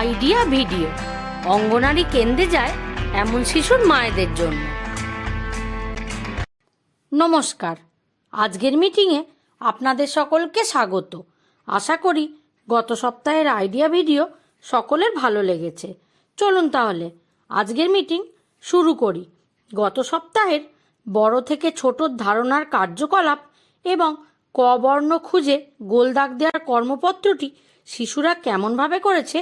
Idea video. অঙ্গনারী কেন্দ্রে যায় এমন শিশুর মায়েদের জন্য। নমস্কার। আজকের মিটিংয়ে আপনাদের সকলকে স্বাগত। আশা করি গত সপ্তাহের আইডিয়া ভিডিও সকলের ভালো লেগেছে। চলুন তাহলে আজকের মিটিং শুরু করি। গত সপ্তাহের বড় থেকে ছোট ধারণার কার্যকলাপ এবং ক বর্ণ খুঁজে গোল দাগ দেওয়ার কর্মপত্রটি শিশুরা কেমনভাবে করেছে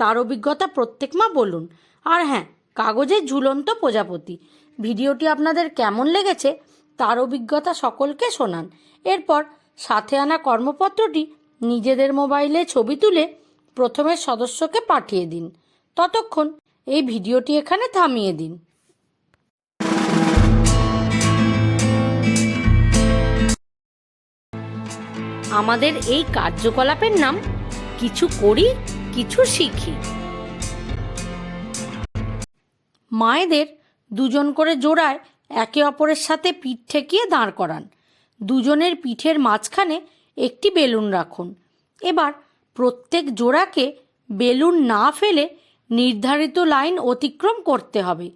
তার অভিজ্ঞতা প্রত্যেক মা বলুন। আর হ্যাঁ কাগজে ঝুলন্ত প্রজাপতি। ভিডিওটি আপনাদের কেমন লেগেছে তার অভিজ্ঞতা সকলকে শোনান। এরপর সাথে আনা কর্মপত্রটি নিজেদের মোবাইলে ছবি তুলে প্রথমের সদস্যকে পাঠিয়ে দিন। ততক্ষণ এই ভিডিওটি এখানে থামিয়ে দিন। আমাদের এই কার্যকলাপের নাম কিছু করি কিছু শিখি। মায়েদের দুজন করে জোড়ায় একে অপরের সাথে পিঠ ঠেকিয়ে দাঁড় করান। দুজনের পিঠের মাঝখানে একটি বেলুন রাখুন। এবার প্রত্যেক জোড়াকে বেলুন না ফেলে নির্ধারিত লাইন অতিক্রম করতে হবে।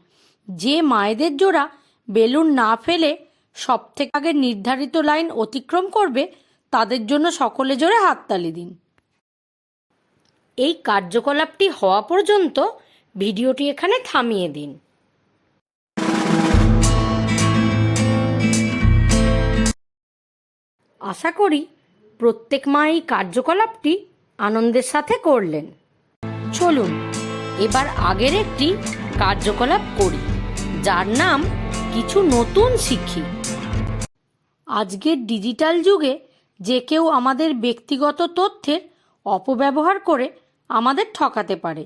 যে মায়েদের জোড়া বেলুন না ফেলে সব থেকে আগে নির্ধারিত লাইন অতিক্রম করবে, তাদের জন্য সকলে জোরে হাততালি দিন। এই কার্যকলাপটি হওয়া পর্যন্ত ভিডিওটি এখানে থামিয়ে দিন। আশা করি প্রত্যেক মা এই কার্যকলাপটি আনন্দের সাথে করলেন। চলুন, এবার আগের একটি কার্যকলাপ করি, যার নাম কিছু নতুন শিখি। আজকের ডিজিটাল যুগে যে কেউ আমাদের ব্যক্তিগত তথ্যের অপব্যবহার করে আমাদের ঠকাতে পারে।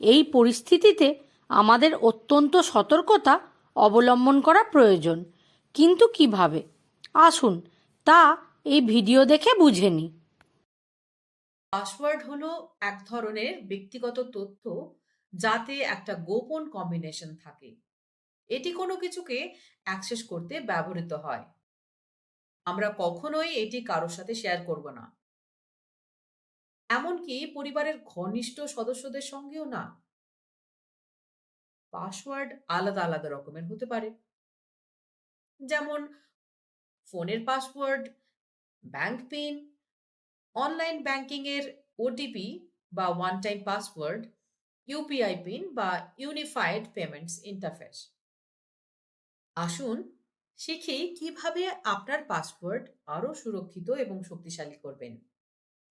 এই পরিস্থিতিতে আমাদের অত্যন্ত সতর্কতা অবলম্বন করা প্রয়োজন। কিন্তু কীভাবে? আসুন, তা এই ভিডিও দেখে বুঝে নিই। পাসওয়ার্ড হলো এক ধরনের ব্যক্তিগত তথ্য যাতে একটা গোপন কম্বিনেশন থাকে। এটি কোনো কিছুকে অ্যাক্সেস করতে ব্যবহৃত হয়। আমরা কখনোই এটি কারোর সাথে শেয়ার করব না। এমনকি পরিবারের ঘনিষ্ঠ সদস্যদের সঙ্গেও না। পাসওয়ার্ড আলাদা আলাদা রকমের হতে পারে। যেমন ফোনের password, bank pin, online banking এর ওটিপি বা one time password, UPI pin বা ইউনিফাইড পেমেন্টস ইন্টারফেস। আসুন শিখি কীভাবে আপনার পাসওয়ার্ড আরও সুরক্ষিত এবং শক্তিশালী করবেন।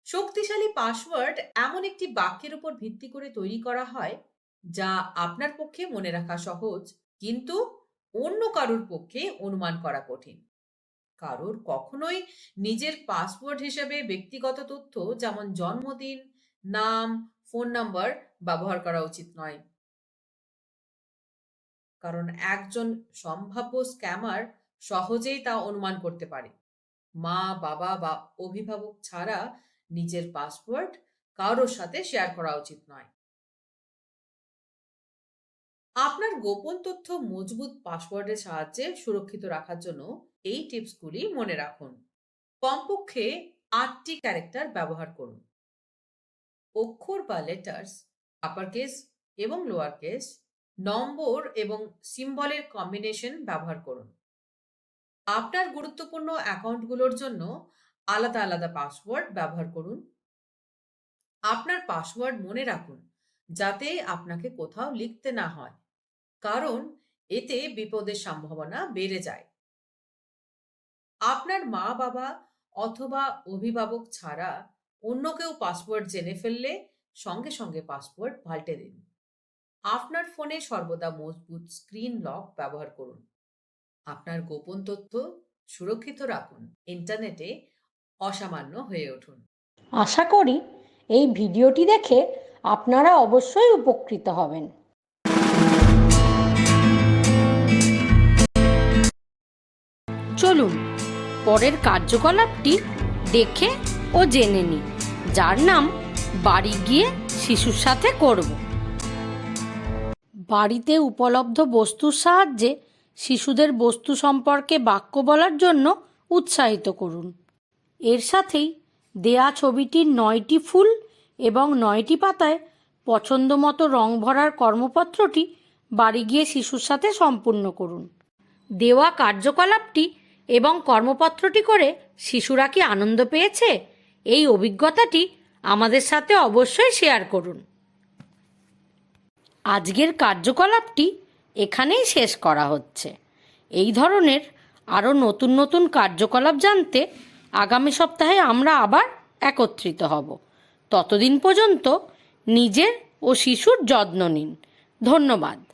শক্তিশালী পাসওয়ার্ড এমন একটি বাক্যের উপর ভিত্তি করে তৈরি করা হয়, যা আপনার পক্ষে মনে রাখা সহজ, কিন্তু অন্য কারোর পক্ষে অনুমান করা কঠিন। কারোর কখনোই নিজের পাসওয়ার্ড হিসেবে ব্যক্তিগত তথ্য যেমন জন্মদিন, নাম, ফোন নাম্বার ব্যবহার করা উচিত নয়। কারণ একজন সম্ভাব্য স্ক্যামার সহজেই তা অনুমান করতে পারে। মা, বাবা বা অভিভাবক ছাড়া নিজের পাসওয়ার্ড কারোর সাথে শেয়ার করা উচিত নয়। আপনার গোপন তথ্য মজবুত পাসওয়ার্ডের সাহায্যে সুরক্ষিত রাখার জন্য এই টিপসগুলি মনে রাখুন। কমপক্ষে আটটি ক্যারেক্টার ব্যবহার করুন। অক্ষর বা লেটার্স আপার কেস এবং লোয়ার কেস নম্বর এবং সিম্বলের কম্বিনেশন ব্যবহার করুন। আপনার গুরুত্বপূর্ণ অ্যাকাউন্টগুলোর জন্য আলাদা আলাদা পাসওয়ার্ড ব্যবহার করুন। আপনার পাসওয়ার্ড মনে রাখুন যাতে আপনাকে কোথাও লিখতে না হয়, কারণ এতে বিপদের সম্ভাবনা বেড়ে যায়। আপনার মা বাবা অথবা অভিভাবক ছাড়া অন্য কেউ পাসওয়ার্ড জেনে ফেললে সঙ্গে সঙ্গে পাসওয়ার্ড পাল্টে দিন। আপনার ফোনে সর্বদা মজবুত স্ক্রিন লক ব্যবহার করুন। আপনার গোপন তথ্য সুরক্ষিত রাখুন। ইন্টারনেটে অসামান্য হয়ে উঠুন। আশা করি এই ভিডিওটি দেখে আপনারা অবশ্যই উপকৃত হবেন। চলুন পরের কার্যকলাপটি দেখে ও জেনে নিই যার নাম বাড়ি গিয়ে শিশুর সাথে করব। বাড়িতে উপলব্ধ বস্তুর সাহায্যে শিশুদের বস্তু সম্পর্কে বাক্য বলার জন্য উৎসাহিত করুন। এর সাথেই দেয়া ছবিটির নয়টি ফুল এবং নয়টি পাতায় পছন্দ মতো রং ভরার কর্মপত্রটি বাড়ি গিয়ে শিশুর সাথে সম্পূর্ণ করুন। দেওয়া কার্যকলাপটি এবং কর্মপত্রটি করে শিশুরা কি আনন্দ পেয়েছে? এই অভিজ্ঞতাটি আমাদের সাথে অবশ্যই শেয়ার করুন। আজকের কার্যকলাপটি এখানেই শেষ করা হচ্ছে। এই ধরনের আরও নতুন নতুন কার্যকলাপ জানতে আগামী সপ্তাহে আমরা আবার একত্রিত হব। ততদিন পর্যন্ত নিজের ও শিশুর যত্ন নিন। ধন্যবাদ।